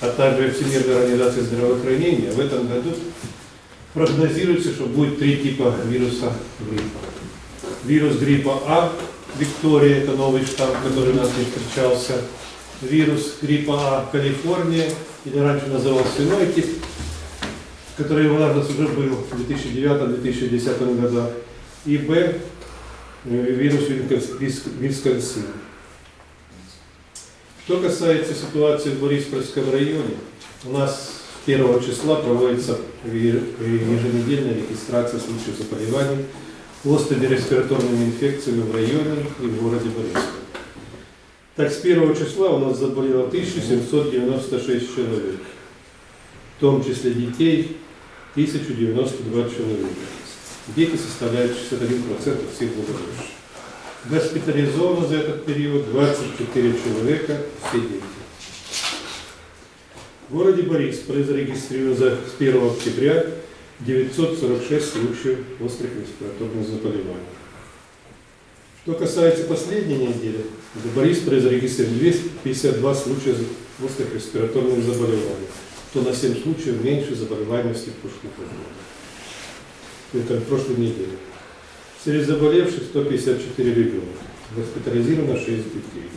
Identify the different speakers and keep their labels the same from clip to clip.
Speaker 1: а также Всемирной организации здравоохранения, в этом году прогнозируется, что будет три типа вируса гриппа. Вирус гриппа А, Виктория, это новый штамм, который у нас не встречался. Вирус гриппа А, Калифорния, или раньше назывался иной тип, который у нас уже был в 2009-2010 годах. И Б, э, вирус Висконс- Виск- Висконсина. Что касается ситуации в Бориспольском районе, у нас 1 числа проводится еженедельная регистрация случаев заболеваний острыми респираторными инфекциями в районе и в городе Борисполь. Так, с 1 числа у нас заболело 1796 человек, в том числе детей 1092 человека. Дети составляют 61% всех заболевших. Госпитализовано за этот период 24 человека, все дети. В городе Борисполе зарегистрировано за- с 1 октября 946 случаев острых респираторных заболеваний. Что касается последней недели, в Борисполе зарегистрировано 252 случая острых респираторных заболеваний, то на 7 случаев меньше заболеваемости в прошлых годах. Это в прошлой неделе. Среди заболевших 154 ребенка. Госпитализировано 6 детей.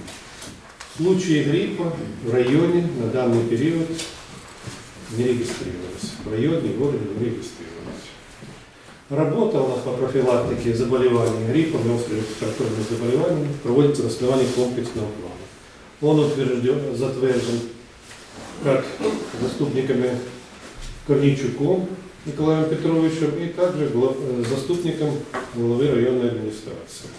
Speaker 1: Случаи гриппа в районе на данный период не регистрировались. В районе городе не регистрировались. Работа у нас по профилактике заболеваний гриппом и острыми респираторными заболеваниями проводится на основании комплексного плана. Он утвержден, затвержен как заступниками Корнейчуком Николаем Петровичем и также э, заступником главы районной администрации.